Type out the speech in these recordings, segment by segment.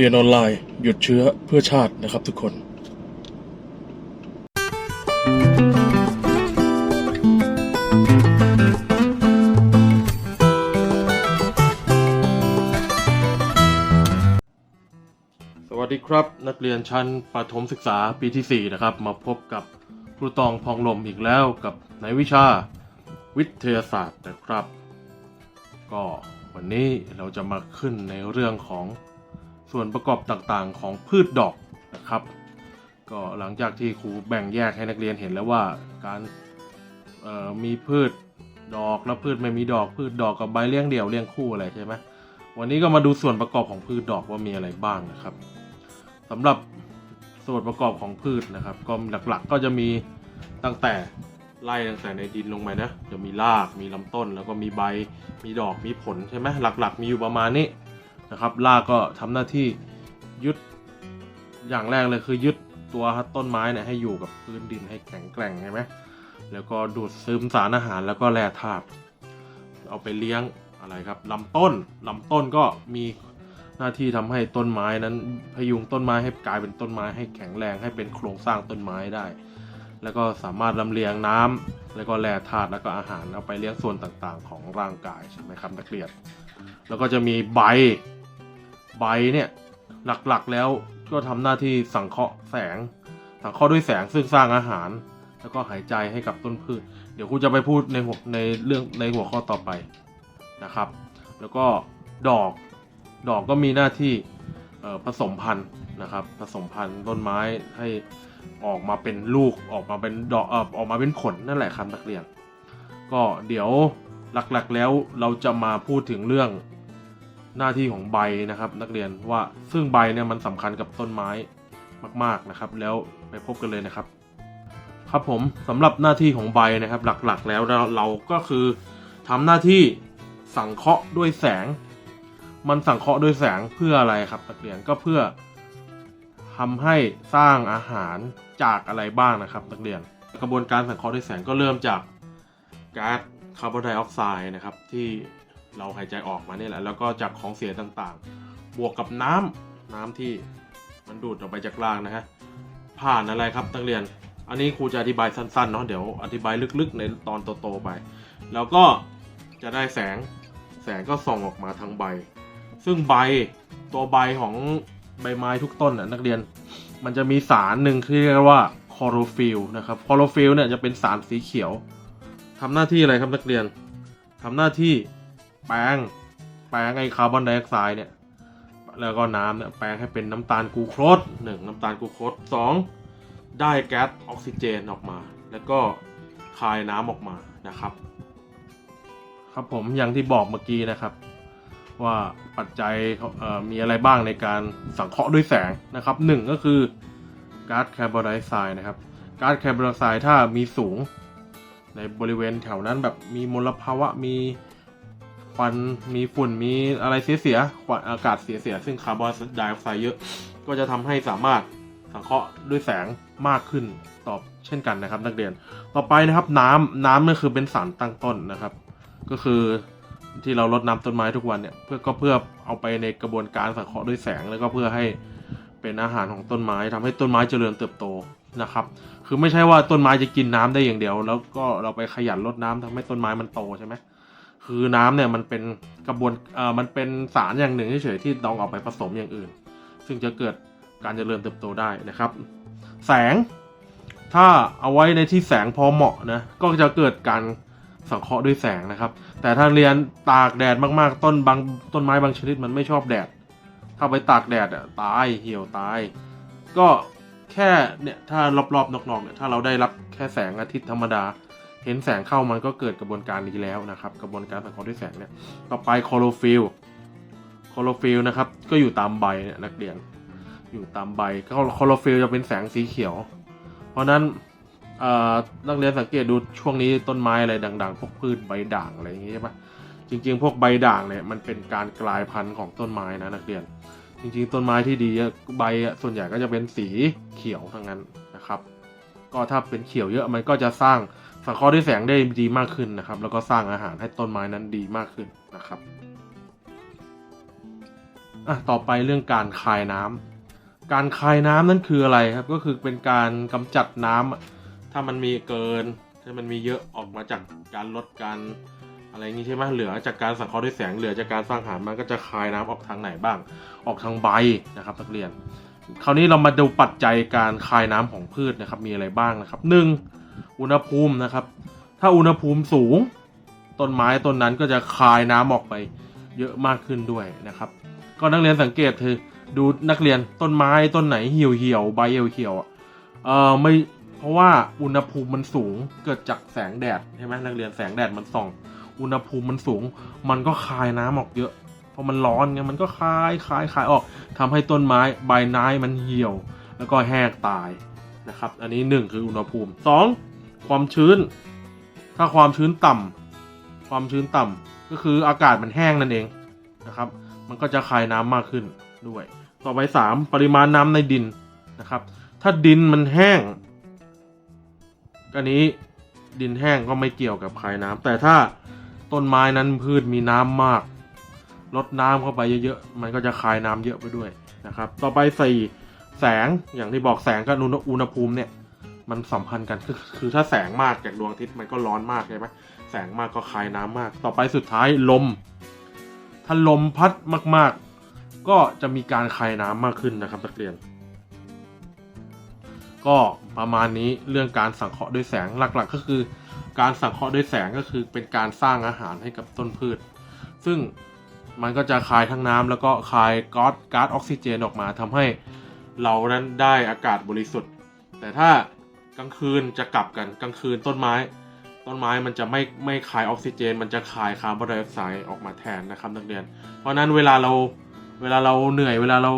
เรียนออนไลน์ หยุดเชื้อเพื่อชาตินะครับทุกคนสวัสดีครับ นักเรียนชั้นประถมศึกษาปีที่ 4 นะครับ มาพบกับครูตองพองลมอีกแล้วกับในวิชาวิทยาศาสตร์นะครับ ก็วันนี้เราจะมาขึ้นในเรื่องของ ส่วนประกอบต่างๆของพืชดอกนะครับ ก็หลังจากที่ครูแบ่งแยกให้นักเรียนเห็นแล้วว่าการมีพืชดอกและพืชไม่มีดอกพืชดอกกับใบเลี้ยงเดี่ยวเลี้ยงคู่อะไรใช่ไหมวันนี้ก็มาดูส่วนประกอบของพืชดอกว่ามีอะไรบ้างนะครับสำหรับส่วนประกอบของพืชนะครับ ก็หลักๆก็จะมีตั้งแต่ไล่ตั้งแต่ในดินลงไปนะจะมีรากมีลำต้น แล้วก็มีใบมีดอกมีผลใช่ไหมหลัก ๆ มีอยู่ประมาณนี้ นะครับรากก็ทำหน้าที่ยึดอย่างแรกเลยคือยึดตัวต้นไม้เนี่ยให้อยู่กับพื้นดินให้แข็งแกร่งใช่ไหมแล้วก็ดูดซึมสารอาหารแล้วก็แร่ธาตุเอาไปเลี้ยงอะไรครับลำต้นลำต้นก็มีหน้าที่ทำให้ต้นไม้นั้นพยุงต้นไม้ให้กลายเป็นต้นไม้ให้แข็งแรงให้เป็นโครงสร้างต้นไม้ได้ แล้วก็สามารถลำเลียงน้ำแล้วก็แร่ธาตุแล้วก็อาหารเอาไปเลี้ยงส่วนต่างๆ ของร่างกายใช่ไหมครับนักเรียนแล้วก็จะมีใบ ใบเนี่ยหลักๆแล้วก็ทำหน้าที่สังเคราะห์แสง สังเคราะห์ด้วยแสงซึ่งสร้างอาหาร แล้วก็หายใจให้กับต้นพืช เดี๋ยวครูจะไปพูดในหัวในเรื่องในหัวข้อต่อไปนะครับ แล้วก็ดอกดอกก็มีหน้าที่ผสมพันธุ์นะครับ ผสมพันธุ์ต้นไม้ให้ออกมาเป็นลูกออกมาเป็นดอกออออกมาเป็นผลนั่นแหละครับนักเรียนก็เดี๋ยวหลักๆแล้วเราจะมาพูดถึงเรื่อง หน้าที่ของใบนะครับ นักเรียนว่าซึ่งใบเนี่ยมันสำคัญกับต้นไม้มาก ๆนะครับ แล้วไปพบกันเลยนะครับ ครับผมสำหรับหน้าที่ของใบนะครับ หลักๆ แล้วเราเราก็คือทำหน้าที่สังเคราะห์ด้วยแสง มันสังเคราะห์ด้วยแสงเพื่ออะไรครับ นักเรียนก็เพื่อทำให้สร้างอาหารจากอะไรบ้างนะครับ นักเรียน กระบวนการสังเคราะห์ด้วยแสงก็เริ่มจากก๊าซคาร์บอนไดออกไซด์นะครับที่ เราหายใจออกมาเนี่ยแหละ แล้วก็จากของเสียต่างๆ บวกกับน้ำน้ำที่มันดูดออกไปจากรางนะฮะ ผ่านอะไรครับนักเรียน อันนี้ครูจะอธิบายสั้นๆเนาะ เดี๋ยวอธิบายลึกๆในตอนโตๆไป แล้วก็จะได้แสง แสงก็ส่องออกมาทางใบ ซึ่งใบตัวใบของใบไม้ทุกต้นน่ะนักเรียน มันจะมีสารหนึ่งที่เรียกว่าคลอโรฟิลนะครับคลอโรฟิลเนี่ยจะเป็นสารสีเขียวทำหน้าที่อะไรครับนักเรียนทำหน้าที่ แปลง แปลงไอคาร์บอนไดออกไซด์เนี่ย แล้วก็น้ำเนี่ยแปลงให้เป็นน้ำตาลกูโคสหนึ่งน้ำตาลกูโคสสองได้แก๊สออกซิเจนออกมา แล้วก็คายน้ำออกมานะครับ ครับผมอย่างที่บอกเมื่อกี้นะครับ ว่าปัจจัยมีอะไรบ้างในการสังเคราะห์ด้วยแสงนะครับหนึ่งก็คือก๊าซคาร์บอนไดออกไซด์นะครับก๊าซคาร์บอนไดออกไซด์ถ้ามีสูง ในบริเวณแถวนั้นแบบมีมลภาวะมี ควันมีฝุ่นมีอะไรเสียๆควันอากาศเสียๆซึ่งคาร์บอนไดออกไซด์เยอะ ก็จะทำให้สามารถสังเคราะห์ด้วยแสงมากขึ้นตอบเช่นกันนะครับ นักเรียนต่อไปนะครับ น้ำน้ำก็คือเป็นสารตั้งต้นนะครับ ก็คือที่เรารดน้ำต้นไม้ทุกวันเนี่ยเพื่อก็เพื่อเอาไปในกระบวนการสังเคราะห์ด้วยแสงแล้วก็เพื่อให้เป็นอาหารของต้นไม้ทำให้ต้นไม้เจริญเติบโตนะครับ คือไม่ใช่ว่าต้นไม้จะกินน้ำได้อย่างเดียว แล้วก็เราไปขยันรดน้ำทำให้ต้นไม้มันโตใช่ไหม คือน้ำเนี่ยมันเป็นกระบวนเอ่อมันเป็นสารอย่างหนึ่งเฉยๆที่ต้องเอาไปผสมอย่างอื่น ซึ่งจะเกิดการเจริญเติบโตได้นะครับ แสงถ้าเอาไว้ในที่แสงพอเหมาะนะก็จะเกิดการสังเคราะห์ด้วยแสงนะครับ แต่ถ้าเรียนตากแดดมากๆ ต้นบางต้นไม้บางชนิดมันไม่ชอบแดด ถ้าไปตากแดดอะตายเหี่ยวตาย ก็แค่เนี่ยถ้ารอบๆนอกๆเนี่ยถ้าเราได้รับแค่แสงอาทิตย์ธรรมดา เห็นแสงเข้ามันก็เกิดกระบวนการนี้แล้วนะครับ กระบวนการสังเคราะห์ด้วยแสงเนี่ย ต่อไปโคโลฟิลโคโลฟิลนะครับ ก็อยู่ตามใบเนี่ยนักเรียน อยู่ตามใบโคโลฟิลจะเป็นแสงสีเขียว เพราะนั้นเอ่อนักเรียนสังเกตดูช่วงนี้ต้นไม้อะไรดังๆ พวกพืชใบด่างอะไรอย่างงี้ใช่ปะจริง ๆ พวกใบด่างเนี่ยมันเป็นการกลายพันธุ์ของต้นไม้นะนักเรียน จริง ๆ ต้นไม้ที่ดีใบส่วนใหญ่ก็จะเป็นสีเขียวทั้งนั้นนะครับ ก็ถ้าเป็นเขียวเยอะมันก็จะสร้างสังเคราะห์ด้วยแสงได้ดีมากขึ้นนะครับ แล้วก็สร้างอาหารให้ต้นไม้นั้นดีมากขึ้นนะครับอะต่อไปเรื่องการคายน้ำการคายน้ำนั่นคืออะไรครับ ก็คือเป็นการกำจัดน้ำอะถ้ามันมีเกิน ถ้ามันมีเยอะออกมาจากการลดการอะไรอย่างงี้ใช่ไหมเหลือจากการสังเคราะห์ด้วยแสงเหลือจากการสร้างอาหารมันก็จะคายน้ำออกทางไหนบ้าง ออกทางใบนะครับนักเรียน คราวนี้เรามาดูปัจจัยการคายน้ำของพืชนะครับมีอะไรบ้างนะครับหนึ่งอุณหภูมินะครับ ถ้าอุณหภูมิสูง ต้นไม้ต้นนั้นก็จะคายน้ำออกไปเยอะมากขึ้นด้วยนะครับ ก็นักเรียนสังเกตคือดูนักเรียนต้นไม้ต้นไหนเหี่ยวเหี่ยวใบเหี่ยวเหี่ยวอะเออไม่เพราะว่าอุณหภูมิมันสูงเกิดจากแสงแดดใช่ไหมนักเรียนแสงแดดมันส่อง อุณหภูมิมันสูง มันก็คายน้ำออกเยอะ ราะมันร้อนไงมันก็คายคายคายออกทำให้ต้นไม้ใบไม้มันเหี่ยว แล้วก็แห้งตายนะครับ อันนี้หนึ่งคืออุณหภูมิสองความชื้น ถ้าความชื้นต่ำความชื้นต่ำก็คืออากาศมันแห้งนั่นเองนะครับ มันก็จะคายน้ำมากขึ้นด้วย ต่อไปสามปริมาณน้ำในดินนะครับ ถ้าดินมันแห้งอันนี้ดินแห้งก็ไม่เกี่ยวกับคายน้ำแต่ถ้าต้นไม้นั้นพืชมีน้ำมาก ลดน้ำเข้าไปเยอะๆ มันก็จะคายน้ำเยอะไปด้วยนะครับ ต่อไปสี่แสงอย่างที่บอกแสงกับอุณหภูมิเนี่ยมันสัมพันธ์กันคือคือถ้าแสงมากจากดวงอาทิตย์มันก็ร้อนมากใช่ไหมแสงมากก็คายน้ำมาก ต่อไปสุดท้ายลม ถ้าลมพัดมากๆ ก็จะมีการคายน้ำมากขึ้นนะครับนักเรียน ก็ประมาณนี้เรื่องการสังเคราะห์ด้วยแสงหลักๆ ก็คือ การสังเคราะห์ด้วยแสงก็คือเป็นการสร้างอาหารให้กับต้นพืช ซึ่ง มันก็จะคายทั้งน้ำแล้วก็คายก๊าซก๊าซออกซิเจนออกมาทำให้เรานั้นได้อากาศบริสุทธิ์ แต่ถ้ากลางคืนจะกลับกันกลางคืนต้นไม้ ต้นไม้มันจะไม่ไม่คายออกซิเจน มันจะคายคาร์บอนไดออกไซด์ออกมาแทนนะครับนักเรียน เพราะฉะนั้นเวลาเราเวลาเราเหนื่อยเวลาเรา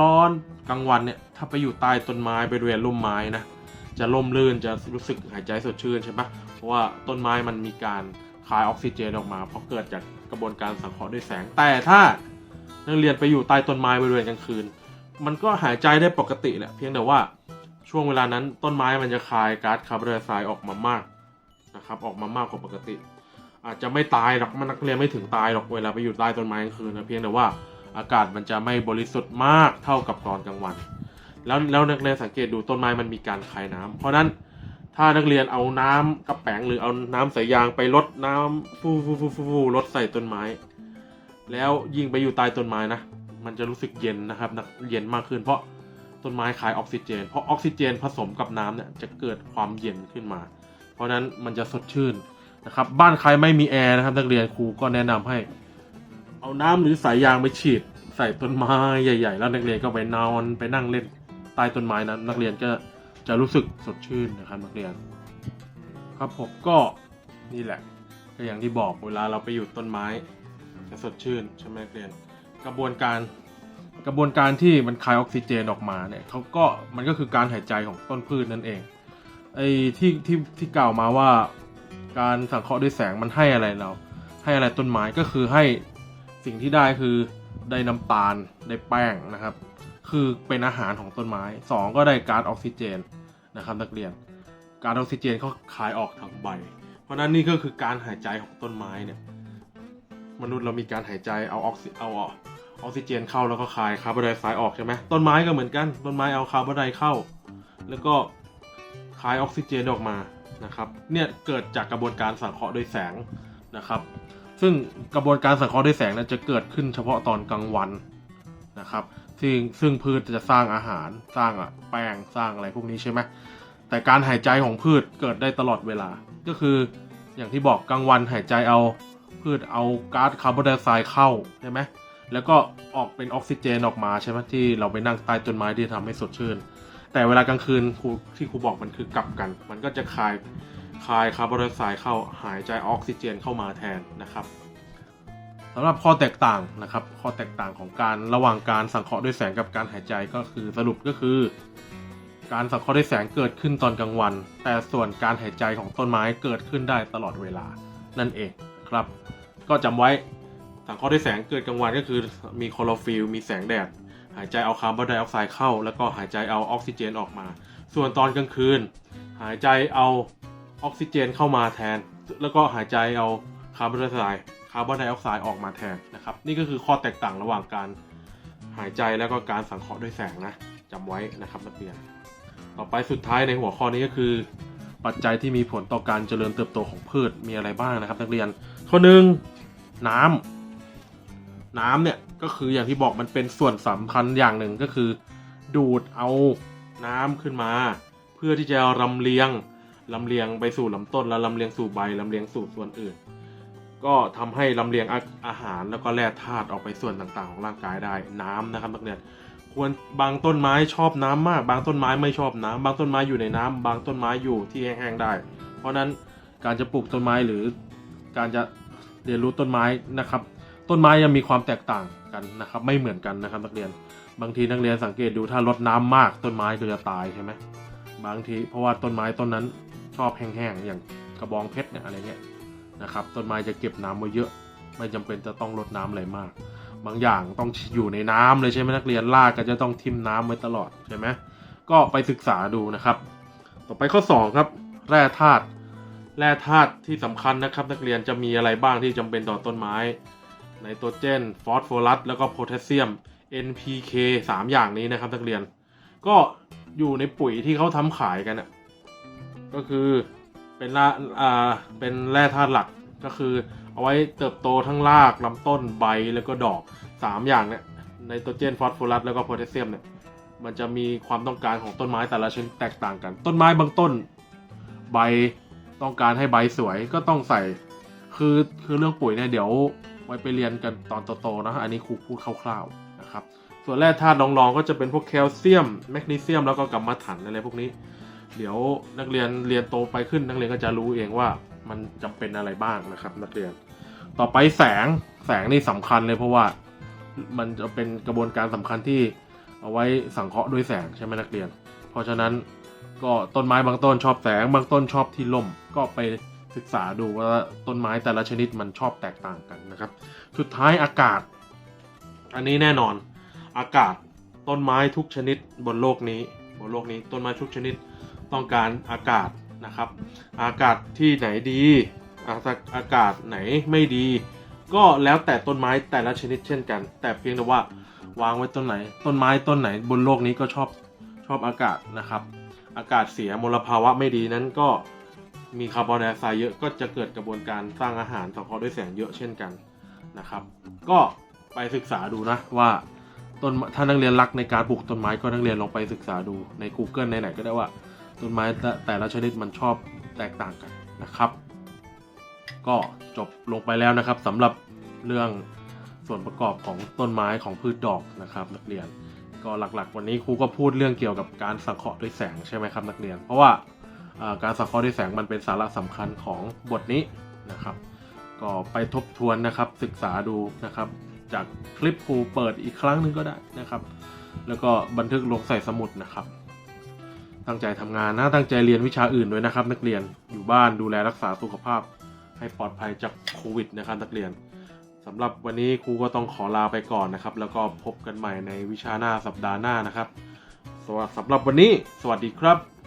ร้อนๆกลางวันเนี่ยถ้าไปอยู่ใต้ต้นไม้ไปเรียนร่มไม้นะจะร่มรื่นจะรู้สึกหายใจสดชื่นใช่ปะเพราะว่าต้นไม้มันมีการคายออกซิเจนออกมาเพราะเกิดจาก กระบวนการสังเคราะห์ด้วยแสง แต่ถ้านักเรียนไปอยู่ใต้ต้นไม้บริเวณกลางคืน มันก็หายใจได้ปกติแหละเพียงแต่ว่าช่วงเวลานั้นต้นไม้มันจะคายก๊าซคาร์บอนไดออกไซด์ออกมามากนะครับออกมามากกว่าปกติ อาจจะไม่ตายหรอกมันนักเรียนไม่ถึงตายหรอกเวลาไปอยู่ใต้ต้นไม้กลางคืนนะเพียงแต่ว่าอากาศมันจะไม่บริสุทธิ์มากเท่ากับตอนกลางวัน แล้วแล้วนักเรียนสังเกตดูต้นไม้มันมีการคายน้ำเพราะนั้น ถ้านักเรียนเอาน้ำกระแป๋งหรือเอาน้ำใส่ยางไปลดน้ำฟูฟูฟูฟูฟูลดใส่ต้นไม้ แล้วยิงไปอยู่ใต้ต้นไม้นะ มันจะรู้สึกเย็นนะครับนะเย็นมากขึ้น เพราะต้นไม้คายออกซิเจน เพราะออกซิเจนผสมกับน้ำเนี่ยจะเกิดความเย็นขึ้นมา เพราะนั้นมันจะสดชื่นนะครับ บ้านใครไม่มีแอร์นะครับ นักเรียนครูก็แนะนำให้ เอาน้ำหรือสายยางไปฉีด ใส่ต้นไม้ใหญ่ ๆ แล้วนักเรียนก็ไปนอนไปนั่งเล่นใต้ต้นไม้นั้น นักเรียนก็ จะรู้สึกสดชื่นนะครับนักเรียน ครับผมก็นี่แหละ ก็อย่างที่บอกเวลาเราไปอยู่ต้นไม้ จะสดชื่นใช่ไหมนักเรียน กระบวนการกระบวนการที่มันคายออกซิเจนออกมาเนี่ยเขาก็มันก็คือการหายใจของต้นพืชนั่นเองไอ้ที่ที่ที่กล่าวมาว่าการสังเคราะห์ด้วยแสงมันให้อะไรเรา ให้อะไรต้นไม้ก็คือให้สิ่งที่ได้คือได้น้ำตาลได้แป้งนะครับ คือเป็นอาหารของต้นไม้สองก็ได้ก๊าซออกซิเจนนะครับนักเรียนก๊าซออกซิเจนเขาคายออกทางใบ เพราะฉะนั้นนี่ก็คือการหายใจของต้นไม้เนี่ยมนุษย์เรามีการหายใจเอาออกซิเอาออกซิเจนเข้าแล้วก็คายคาร์บอนไดออกไซด์ออกใช่ไหมต้นไม้ก็เหมือนกัน ต้นไม้เอาคาร์บอนไดเข้า แล้วก็คายออกซิเจนออกมานะครับเนี่ยเกิดจากกระบวนการสังเคราะห์ด้วยแสงนะครับ ซึ่งกระบวนการสังเคราะห์ด้วยแสงนั้นจะเกิดขึ้นเฉพาะตอนกลางวันนะครับ ซึ่งซึ่งพืชจะสร้างอาหารสร้างอะแป้งสร้างอะไรพวกนี้ใช่ไหมแต่การหายใจของพืชเกิดได้ตลอดเวลา ก็คืออย่างที่บอกกลางวันหายใจเอาพืชเอาก๊าซคาร์บอนไดออกไซด์เข้าใช่ไหมแล้วก็ออกเป็นออกซิเจนออกมาใช่ไหมที่เราไปนั่งใต้ต้นไม้ที่ทำให้สดชื่น แต่เวลากลางคืนครูที่ครูบอกมันคือกลับกัน มันก็จะคายคายคาร์บอนไดออกไซด์เข้าหายใจออกซิเจนเข้ามาแทนนะครับ สำหรับข้อแตกต่างนะครับ ข้อแตกต่างของการระหว่างการสังเคราะห์ด้วยแสงกับการหายใจก็คือสรุปก็คือ การสังเคราะห์ด้วยแสงเกิดขึ้นตอนกลางวัน แต่ส่วนการหายใจของต้นไม้เกิดขึ้นได้ตลอดเวลานั่นเองครับ ก็จำไว้สังเคราะห์ด้วยแสงเกิดกลางวันก็คือมีคลอโรฟิลมีแสงแดด หายใจเอาคาร์บอนไดออกไซด์เข้า แล้วก็หายใจเอาออกซิเจนออกมา ส่วนตอนกลางคืน หายใจเอาออกซิเจนเข้ามาแทน แล้วก็หายใจเอาคาร์บอนไดออกไซด์ คาร์บอนไดออกไซด์ออกมาแทนนะครับ นี่ก็คือข้อแตกต่างระหว่างการหายใจแล้วก็การสังเคราะห์ด้วยแสงนะจำไว้นะครับนักเรียน ต่อไปสุดท้ายในหัวข้อนี้ก็คือ ปัจจัยที่มีผลต่อการเจริญเติบโตของพืชมีอะไรบ้างนะครับ นักเรียน ข้อหนึ่งน้ำน้ำเนี่ยก็คืออย่างที่บอกมันเป็นส่วนสำคัญอย่างหนึ่งก็คือ ดูดเอาน้ำขึ้นมา เพื่อที่จะลำเลียงลำเลียงไปสู่ลำต้นแล้วลำเลียงสู่ใบลำเลียงสู่ส่วนอื่น ก็ทำให้ลำเลียงอาหารแล้วก็แร่ธาตุออกไปส่วนต่างๆ ของร่างกายได้น้ำนะครับนักเรียนควรบางต้นไม้ชอบน้ำมาก บางต้นไม้ไม่ชอบน้ำบางต้นไม้อยู่ในน้ำบางต้นไม้อยู่ที่แห้งๆได้ เพราะฉะนั้นการจะปลูกต้นไม้หรือการจะเรียนรู้ต้นไม้นะครับ ต้นไม้ยังมีความแตกต่างกันนะครับ ไม่เหมือนกันนะครับนักเรียน บางทีนักเรียนสังเกตดูถ้ารดน้ำมากต้นไม้ก็จะตายใช่ไหมบางทีเพราะว่าต้นไม้ต้นนั้นชอบแห้งๆอย่างกระบองเพชรเนี่ยอะไรเงี้ย นะครับต้นไม้จะเก็บน้ำไว้เยอะ ไม่จำเป็นจะต้องรดน้ำอะไรมาก บางอย่างต้องอยู่ในน้ำเลยใช่ไหมนักเรียนรากก็จะต้องทิ่มน้ำไว้ตลอดใช่ไหมก็ไปศึกษาดูนะครับ ต่อไปข้อ 2 ครับ แร่ธาตุแร่ธาตุที่สำคัญนะครับ นักเรียนจะมีอะไรบ้างที่จำเป็นต่อต้นไม้ไนโตรเจนฟอสฟอรัสแล้วก็โพแทสเซียม NPK 3 อย่างนี้นะครับนักเรียน ก็อยู่ในปุ๋ยที่เขาทำขายกันอะก็คือ เป็นละอ่าเป็นแร่ธาตุหลักก็คือเอาไว้เติบโตทั้งรากลำต้นใบแล้วก็ดอก 3 อย่างเนี่ยไนโตรเจนฟอสฟอรัสแล้วก็โพแทสเซียมเนี่ยมันจะมีความต้องการของต้นไม้แต่ละชนิดแตกต่างกัน ต้นไม้บางต้น ใบต้องการให้ใบสวยก็ต้องใส่ คือคือเรื่องปุ๋ยเนี่ยเดี๋ยวไว้ไปเรียนกันตอนโตๆนะอันนี้ครูพูดคร่าวๆนะครับส่วนแร่ธาตุรองๆก็จะเป็นพวกแคลเซียมแมกนีเซียมแล้วก็กัมมันถันอะไรพวกนี้ เดี๋ยวนักเรียนเรียนโตไปขึ้นนักเรียนก็จะรู้เองว่ามันจำเป็นอะไรบ้างนะครับ นักเรียน ต่อไปแสงแสงนี่สำคัญเลยเพราะว่ามันจะเป็นกระบวนการสำคัญที่เอาไว้สังเคราะห์ด้วยแสงใช่ไหมนักเรียน เพราะฉะนั้นก็ต้นไม้บางต้นชอบแสงบางต้นชอบที่ร่มก็ไปศึกษาดูว่าต้นไม้แต่ละชนิดมันชอบแตกต่างกันนะครับ สุดท้ายอากาศ อันนี้แน่นอนอากาศต้นไม้ทุกชนิดบนโลกนี้บนโลกนี้ต้นไม้ทุกชนิด ต้องการอากาศนะครับ อากาศที่ไหนดีอากาศไหนไม่ดี ก็แล้วแต่ต้นไม้แต่ละชนิดเช่นกัน แต่เพียงแต่ว่าวางไว้ต้นไหน ต้นไม้ต้นไหนบนโลกนี้ก็ชอบชอบอากาศนะครับ อากาศเสียมลภาวะไม่ดีนั้นก็มีคาร์บอนไดออกไซด์เยอะก็จะเกิดกระบวนการสร้างอาหารสังเคราะห์ด้วยแสงเยอะเช่นกันนะครับ ก็ไปศึกษาดูนะว่าต้นถ้านักเรียนรักในการปลูกต้นไม้ก็นักเรียนลองไปศึกษาดูใน Google ในไหนๆก็ได้ว่า ต้นไม้แต่แต่ละชนิดมันชอบแตกต่างกันนะครับ ก็จบลงไปแล้วนะครับสำหรับเรื่องส่วนประกอบของต้นไม้ของพืชดอกนะครับ นักเรียนก็หลักๆ วันนี้ครูก็พูดเรื่องเกี่ยวกับการสังเคราะห์ด้วยแสงใช่ไหมครับนักเรียน เพราะว่าการสังเคราะห์ด้วยแสงมันเป็นสาระสำคัญของบทนี้นะครับ ก็ไปทบทวนนะครับศึกษาดูนะครับ จากคลิปครูเปิดอีกครั้งหนึ่งก็ได้นะครับ แล้วก็บันทึกลงใส่สมุดนะครับ ตั้งใจทำงานนะตั้งใจเรียนวิชาอื่นด้วยนะครับ นักเรียนอยู่บ้านดูแลรักษาสุขภาพ ให้ปลอดภัยจากโควิดนะครับนักเรียนสำหรับวันนี้ครูก็ต้องขอลาไปก่อนนะครับ แล้วก็พบกันใหม่ในวิชาหน้าสัปดาห์หน้านะครับสวัสสำหรับวันนี้ สวัสดีครับ